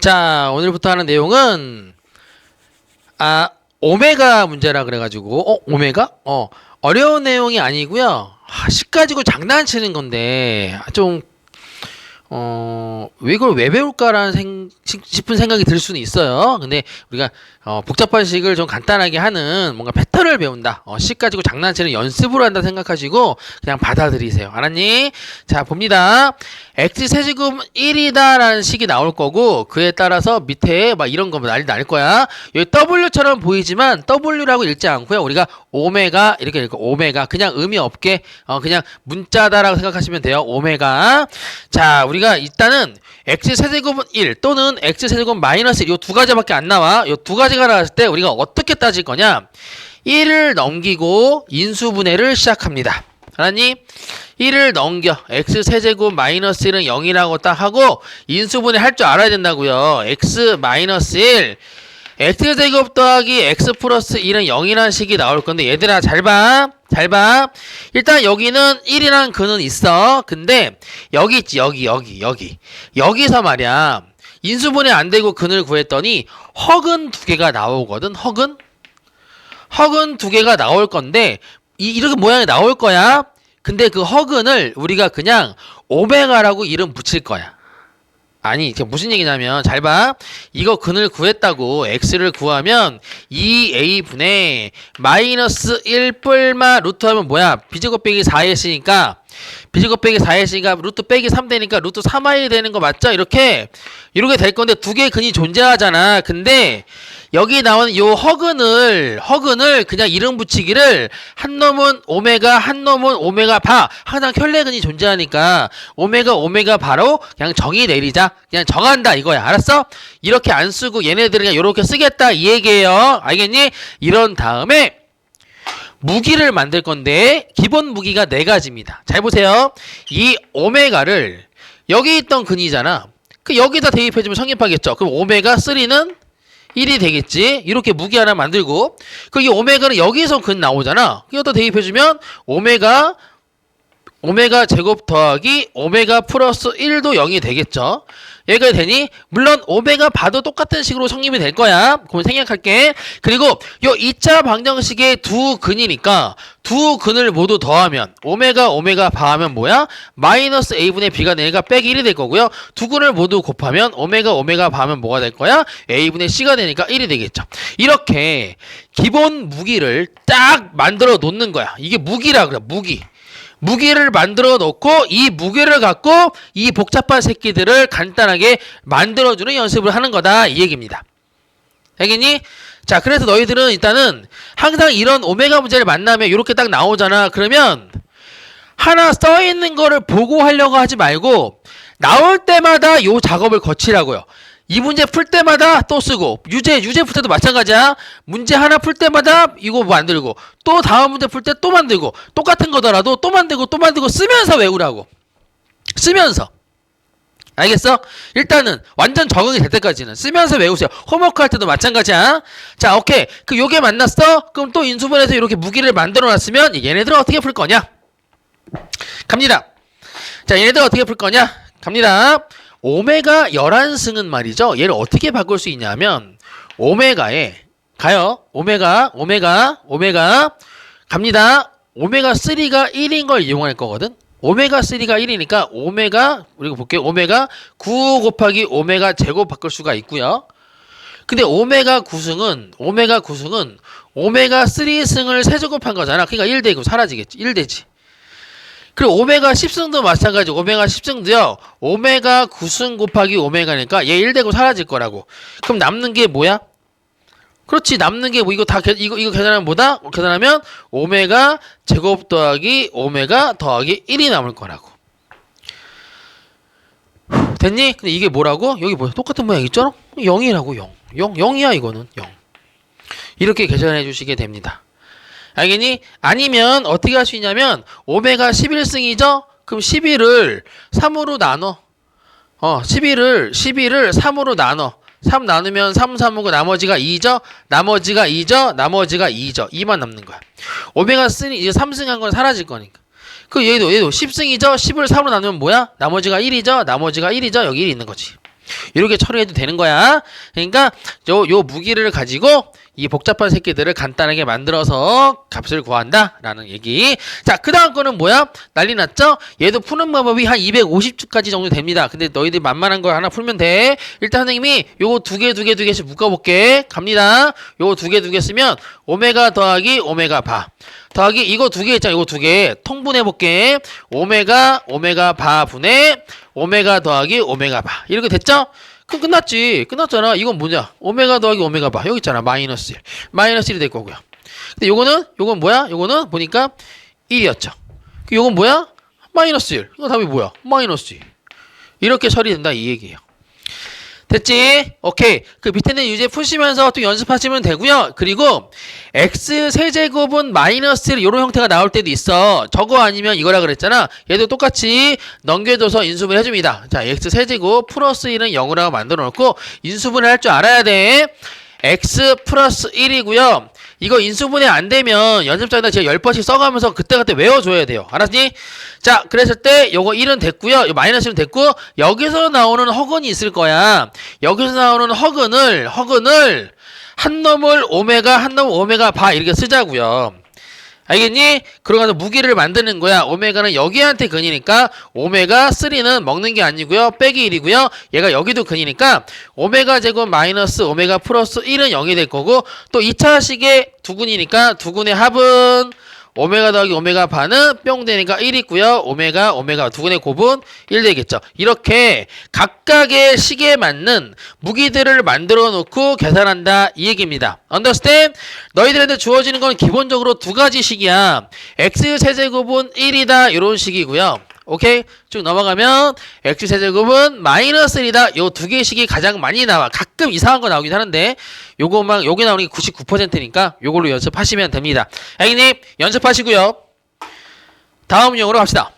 자, 오늘부터 하는 내용은 아, 오메가 문제라 그래 가지고 어, 오메가? 어, 어려운 내용이 아니고요. 아, 식 가지고 장난치는 건데 아, 좀 어, 왜 이걸 왜 배울까라는 생, 시- 싶은 생각이 들 수는 있어요. 근데 우리가 어, 복잡한 식을 좀 간단하게 하는 뭔가 패턴을 배운다. 어, 식 가지고 장난치는 연습을 한다 생각하시고 그냥 받아들이세요. 알았니? 자, 봅니다. x 세제곱 1이다라는 식이 나올 거고 그에 따라서 밑에 막 이런 거 난리 날 거야. 여기 W처럼 보이지만 W라고 읽지 않고요. 우리가 오메가 이렇게 읽고 오메가 그냥 의미 없게 어, 그냥 문자다라고 생각하시면 돼요. 오메가. 자, 우리 가 일단은 x 세제곱은 1 또는 x 세제곱 마이너스 1요두 가지밖에 안 나와. 요두 가지가 나왔을 때 우리가 어떻게 따질 거냐? 1을 넘기고 인수분해를 시작합니다. 알았니? 1을 넘겨 x 세제곱 마이너스 1은 0이라고 딱 하고 인수분해 할 줄 알아야 된다고요. x 마이너스 1 x제곱 더하기 x 플러스 1은 0이라는 식이 나올 건데 얘들아 잘 봐. 잘 봐. 일단 여기는 1이라는 근은 있어. 근데 여기 있지. 여기 여기 여기. 여기서 말이야. 인수분해 안 되고 근을 구했더니 허근 두 개가 나오거든. 허근. 허근 두 개가 나올 건데 이 이렇게 모양이 나올 거야. 근데 그 허근을 우리가 그냥 오메가라고 이름 붙일 거야. 아니, 이게 무슨 얘기냐면 잘 봐. 이거 근을 구했다고 x를 구하면 2a분의 마이너스 1뿔마 루트 하면 뭐야? 비제곱 빼기 4했으니까 비제곱 빼기 4했으니까 루트 빼기 3 되니까 루트 3i 되는 거 맞죠? 이렇게 이렇게 될 건데 두 개의 근이 존재하잖아. 근데 여기 나오는 요 허근을 허근을 그냥 이름 붙이기를 한 놈은 오메가 한 놈은 오메가 바 항상 혈례근이 존재하니까 오메가 오메가 바로 그냥 정의 내리자 그냥 정한다 이거야 알았어? 이렇게 안 쓰고 얘네들은 그냥 요렇게 쓰겠다 이 얘기예요 알겠니? 이런 다음에 무기를 만들 건데 기본 무기가 네 가지입니다. 잘 보세요. 이 오메가를 여기 있던 근이잖아. 그 여기다 대입해주면 성립하겠죠. 그럼 오메가 3는 1이 되겠지. 이렇게 무기 하나 만들고 그이 오메가는 여기서 근 나오잖아. 이것도 대입해주면 오메가 오메가 제곱 더하기 오메가 플러스 1도 0이 되겠죠. 여기가 되니 물론 오메가 봐도 똑같은 식으로 성립이 될 거야. 그럼 생략할게. 그리고 요 2차 방정식의 두 근이니까 두 근을 모두 더하면 오메가 오메가 바하면 뭐야? 마이너스 a분의 b가 되니까 빼기 1이 될 거고요. 두 근을 모두 곱하면 오메가 오메가 바하면 뭐가 될 거야? a분의 c가 되니까 1이 되겠죠. 이렇게 기본 무기를 딱 만들어 놓는 거야. 이게 무기라 그래. 무기. 무게를 만들어 놓고 이 무게를 갖고 이 복잡한 새끼들을 간단하게 만들어주는 연습을 하는 거다 이 얘기입니다. 알겠니? 자 그래서 너희들은 일단은 항상 이런 오메가 문제를 만나면 이렇게 딱 나오잖아. 그러면 하나 써 있는 거를 보고 하려고 하지 말고 나올 때마다 요 작업을 거치라고요. 이 문제 풀 때마다 또 쓰고 유제 유제 풀 때도 마찬가지야. 문제 하나 풀 때마다 이거 만들고 또 다음 문제 풀 때 또 만들고 똑같은 거더라도 또 만들고 또 만들고 쓰면서 외우라고. 쓰면서. 알겠어? 일단은 완전 적응이 될 때까지는 쓰면서 외우세요. 홈워크 할 때도 마찬가지야. 자, 오케이. 그 요게 만났어? 그럼 또 인수분해서 이렇게 무기를 만들어 놨으면 얘네들은 어떻게 풀 거냐? 갑니다. 자, 얘네들 어떻게 풀 거냐? 갑니다. 오메가 11승은 말이죠. 얘를 어떻게 바꿀 수 있냐면 오메가에 가요. 오메가, 오메가, 오메가 갑니다. 오메가 3가 1인 걸 이용할 거거든. 오메가 3가 1이니까 오메가 우리가 볼게요. 오메가 9 곱하기 오메가 제곱 바꿀 수가 있고요. 근데 오메가 9승은 오메가 9승은 오메가 3승을 세제곱한 거잖아. 그러니까 1 되고 사라지겠지. 1 되지. 그리고 오메가 10승도 마찬가지. 오메가 10승도요. 오메가 9승 곱하기 오메가니까 얘1 되고 사라질 거라고. 그럼 남는 게 뭐야? 그렇지. 남는 게 뭐 이거 다 계- 이거 이거 계산하면 뭐다? 계산하면 오메가 제곱 더하기 오메가 더하기 1이 남을 거라고. 후, 됐니? 근데 이게 뭐라고? 여기 뭐야? 똑같은 모양 있잖아? 0이라고 0. 0 0이야 이거는 0. 이렇게 계산해 주시게 됩니다. 알겠니? 아니면 어떻게 할 수 있냐면 오메가 11승이죠? 그럼 11을 3으로 나눠. 어, 11을 11을 3으로 나눠. 3 나누면 3, 3하고 나머지가 2죠? 나머지가 2죠? 나머지가 2죠? 2만 남는 거야. 오메가 3 이제 3승한 건 사라질 거니까. 그 얘도 얘도 10승이죠? 10을 3으로 나누면 뭐야? 나머지가 1이죠? 나머지가 1이죠? 여기 1이 있는 거지. 이렇게 처리해도 되는 거야. 그러니까 요, 요 무기를 가지고 이 복잡한 새끼들을 간단하게 만들어서 값을 구한다 라는 얘기. 자, 그 다음 거는 뭐야? 난리 났죠? 얘도 푸는 방법이 한 250주까지 정도 됩니다. 근데 너희들이 만만한 걸 하나 풀면 돼. 일단 선생님이 요거 두 개, 두 개, 두 개씩 묶어볼게. 갑니다. 요거 두 개, 두 개 쓰면 오메가 더하기 오메가 바. 더하기 이거 두 개 있잖아. 이거 두 개. 통분해 볼게. 오메가, 오메가 바 분의 오메가 더하기 오메가 바. 이렇게 됐죠? 그럼 끝났지. 끝났잖아. 이건 뭐냐? 오메가 더하기 오메가 바. 여기 있잖아. 마이너스 1. 마이너스 1이 될 거고요. 근데 요거는 요건 뭐야? 요거는 보니까 1이었죠. 요건 뭐야? 마이너스 1. 이거 답이 뭐야? 마이너스 2. 이렇게 처리된다 이 얘기예요. 됐지? 오케이. 그 밑에는 유제 푸시면서 또 연습하시면 되고요. 그리고 x 세제곱은 마이너스 1 이런 형태가 나올 때도 있어. 저거 아니면 이거라 그랬잖아. 얘도 똑같이 넘겨줘서 인수분 해줍니다. 자, x 세제곱 플러스 1은 0으로 만들어 놓고 인수분을 할줄 알아야 돼. X 플러스 1이고요. 이거 인수분해 안 되면 연습장에다 제가 10번씩 써가면서 그때그때 외워줘야 돼요. 알았니? 자, 그랬을 때 요거 1은 됐고요. 요 마이너스 1은 됐고 여기서 나오는 허근이 있을 거야. 여기서 나오는 허근을 허근을 한 놈을 오메가 한 놈을 오메가 바 이렇게 쓰자고요. 알겠니? 그러면서 무기를 만드는 거야. 오메가는 여기한테 근이니까 오메가 3는 먹는 게 아니고요. 빼기 1이고요. 얘가 여기도 근이니까 오메가 제곱 마이너스 오메가 플러스 1은 0이 될 거고 또 2차식의 두근이니까 두근의 합은 오메가 더하기 오메가 반은 뿅 되니까 1 있고요. 오메가 오메가 두근의 곱은 1 되겠죠. 이렇게 각각의 식에 맞는 무기들을 만들어 놓고 계산한다 이 얘기입니다. understand? 너희들한테 주어지는 건 기본적으로 두 가지 식이야. x 세제곱은 1이다 이런 식이고요. 오케이? 쭉 넘어가면 x 세제곱은 마이너스 1이다. 요 두 개의 식이 가장 많이 나와. 가끔 이상한 거 나오긴 하는데 요거만 요게 나오는 게 99%니까 요걸로 연습하시면 됩니다. 애기님 연습하시고요. 다음 용어로 갑시다.